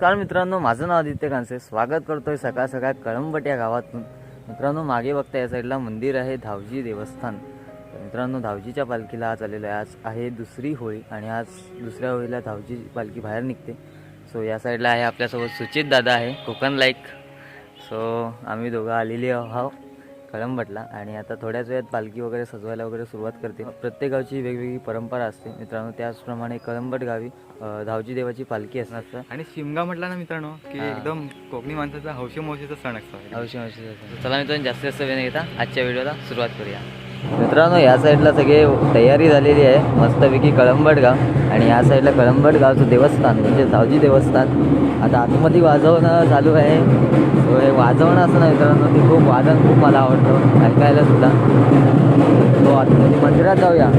नमस्कार मित्रांनो माझं नाव आदित्य कांसे. स्वागत करतोय सकाळ सकाळ कळंबट या गावातून. मित्रांनो मागे बघता या साईडला मंदिर आहे धावजी देवस्थान. मित्रांनो धावजीच्या पालखीला आज आलेलो आहे. आज आहे दुसरी होळी आणि आज दुसऱ्या होळीला धावजी पालखी बाहेर निघते. सो या साईडला आहे आपल्यासोबत सुचित दादा आहे. कोकण लाईक. सो आम्ही दोघं आलेली आहोत. कळंबटला आणि आता थोड्याच वेळात पालखी वगैरे सजवायला वगैरे सुरुवात करते प्रत्येक गावची वेगवेगळी परंपरा असते. मित्रांनो त्याचप्रमाणे कळंबट गावी धावजी देवाची पालखी असणार असतं आणि शिमगा म्हटला ना मित्रांनो की. एकदम कोकणी माणसाचा हौशी मौशीचा सण असतो. अवश्य अवश्य चला मित्रांनो जास्तीत जास्त वेळ घेता आजच्या व्हिडिओला सुरुवात करूया. मित्रांनो या साईडला सगळे तयारी झालेली आहे. मस्तपैकी कळंबट गाव आणि या साईडला कळंबट गावचं देवस्थान म्हणजे सावजी देवस्थान. आता आतमध्ये वाजवणं चालू आहे. सो हे वाजवणं असं ना मित्रांनो ते खूप वादन खूप मला आवडतं. ऐकायला सुद्धा. तो आतमध्ये मंदिरात जाऊया.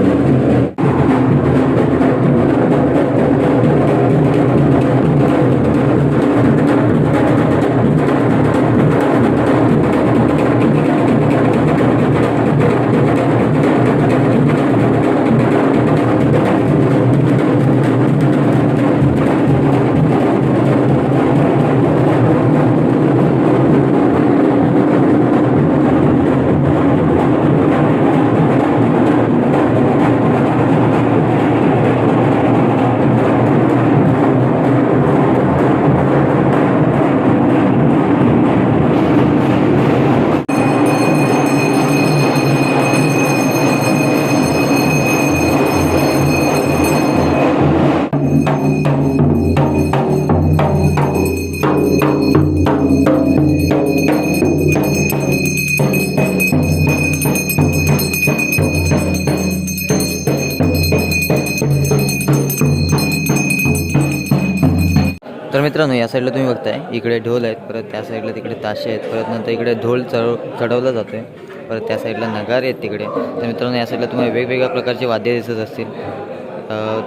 मित्रांनो या साईडला तुम्ही बघताय. इकडे ढोल आहेत परत त्या साईडला तिकडे ताशे आहेत परत नंतर इकडे ढोल चढ चढवला जातो आहे परत त्या साईडला नगारे आहेत तिकडे. तर मित्रांनो या साईडला तुम्हाला वेगवेगळ्या प्रकारचे वाद्य दिसत असतील.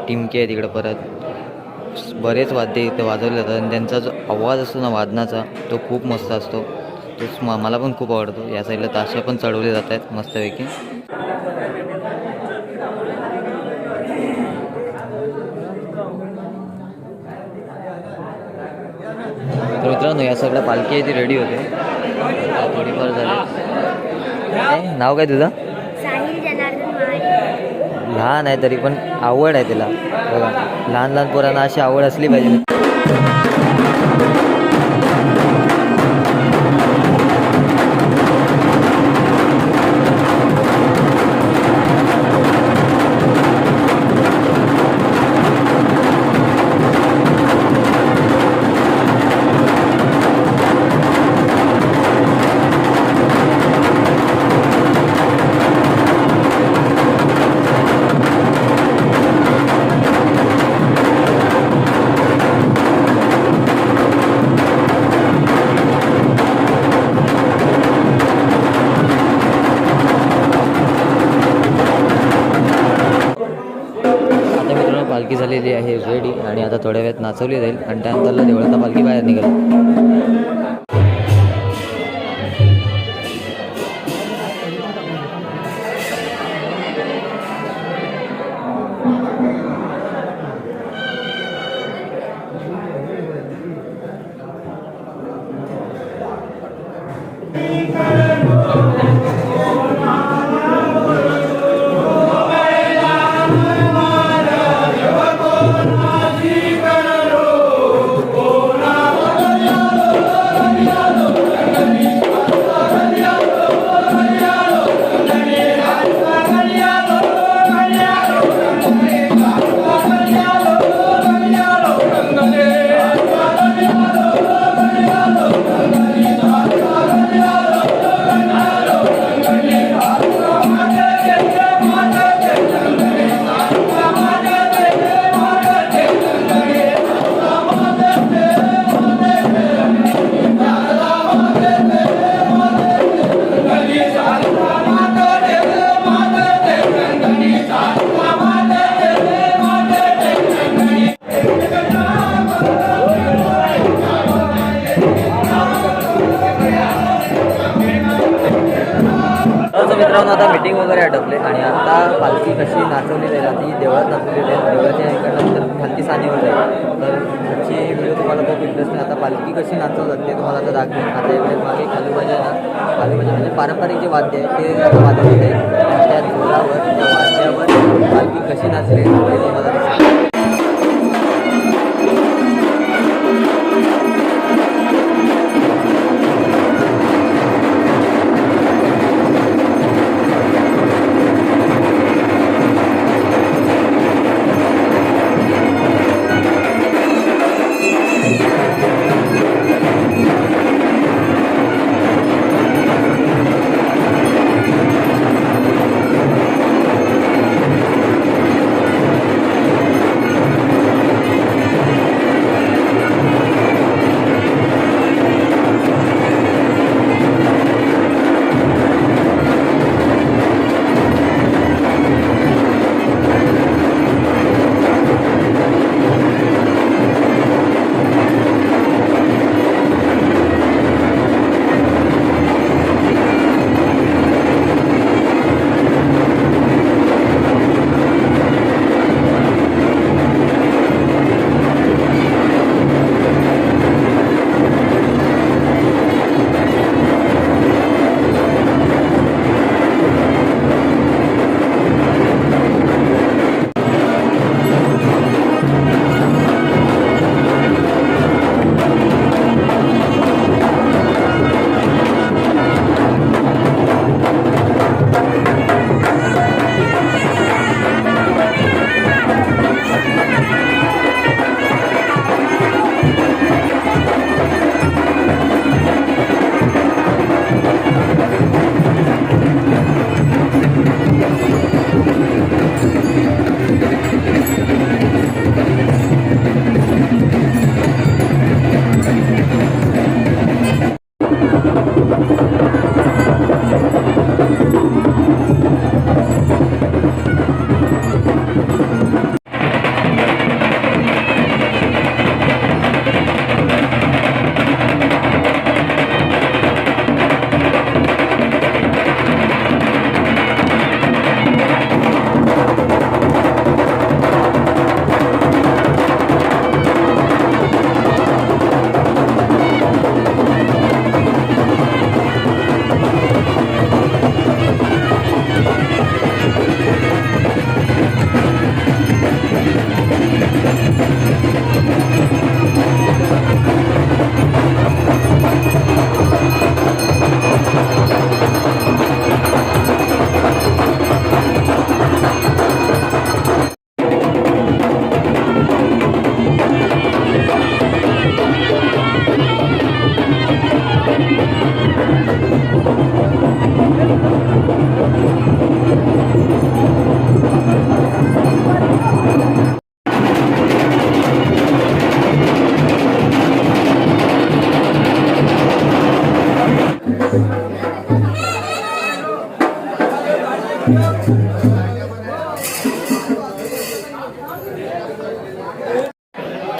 टिमके आहेत इकडं परत. बरेच वाद्य इथे वाजवले जातात आणि त्यांचा जो आवाज असतो ना वादनाचा तो खूप मस्त असतो. तोच मला पण खूप आवडतो. या साईडला ताशे पण चढवले जात आहेत मस्तपैकी. तर मित्रांनो या साईडला पालखी आहे ती रेडी होते. थोडीफार झाली? नाव काय तुझं? साहिल जनार्दन महाले लहान आहे तरी पण आवड आहे तिला. बघा लहान लहान पोरांना अशी आवड असली पाहिजे. झालेली आहे रेडी आणि आता थोड्या वेळात नाचवली जाईल आणि त्यानंतरला देवळाचा पालखी बाहेर निघेल. कशी नाचवली जाईल आता ही देवळात नाचवली जाईल देवळाच्या इकडनं हत्ती खालती सानेवर जाईल. तर आजची व्हिडिओ तुम्हाला खूप इंटरेस्टिंग आता पालखी कशी नाचवतात ते तुम्हाला आता दाखवेन. आता इकडे म्हणजे मागे खालूबाजा ना खालूबाजा म्हणजे पारंपरिक जे वाद्य आहे ते आता वाजवले जाईल त्या जोरावर त्या वाद्यावर पालखी कशी नाचली ते तुम्हाला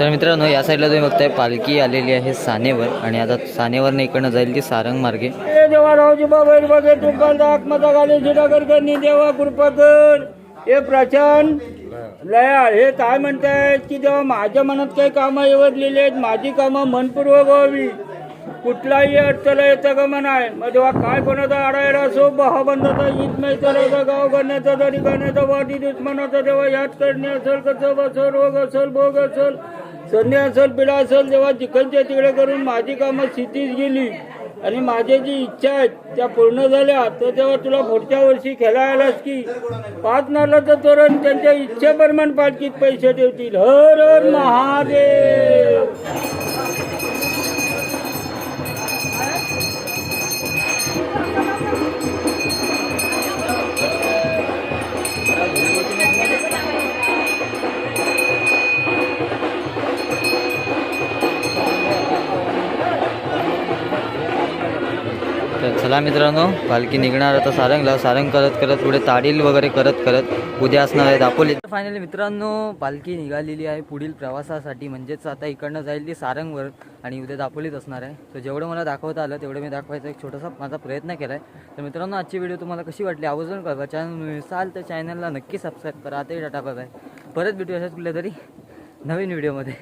तर मित्रांनो या साईडला तुम्ही बघताय पालखी आलेली आहे सानेवर आणि आता सानेवरनं इकडनं जाईल ती सारंग मार्गे. देवा रावजी बाबा बघे देवा कृपा कर हे प्रचंड लयाळ हे काय म्हणतायत की जेव्हा माझ्या मनात काही कामं एवढलेली आहेत माझी कामं मनपूर्वक व्हावी. कुठलाही अडचण येतं का म्हणाय मग तेव्हा काय कोणाचा आडायला असो बहाबंधाचा ईद मैत्राचा गाव करण्याचा तरी करण्याचा वाटी दुश्मनाचा तेव्हा याद करणे असेल कसं असेल रोग असेल भोग असेल संधी असेल पिढा असेल जेव्हा तिकडच्या तिकडे करून माझी कामं स्थितीच गेली आणि माझ्या जी इच्छा आहेत त्या पूर्ण झाल्या तर तेव्हा तुला पुढच्या वर्षी खेळायलाच की? पाच तर तोरण त्यांच्या इच्छेप्रमाण पालखीत पैसे ठेवतील. हर हर महादेव! चला मित्रांनो पालखी निघणार आता सारंगला. सारंग करत करत पुढे ताडील वगैरे करत करत उद्या असणार आहे दापोली. फायनली मित्रांनो पालखी निघालेली आहे पुढील प्रवासासाठी. म्हणजेच आता इकडनं जाईल ती सारंगवर आणि उद्या दापोलीत असणार आहे. तर जेवढं मला दाखवता आलं तेवढं मी दाखवायचा एक छोटासा माझा प्रयत्न केला आहे तर मित्रांनो आजची व्हिडिओ तुम्हाला कशी वाटली आवर्जून कळवा. चॅनल चाल तर चॅनलला नक्की सबस्क्राईब करा. आताही टाटा बाय परत भेटू अशाच कुठल्या तरी नवीन व्हिडिओमध्ये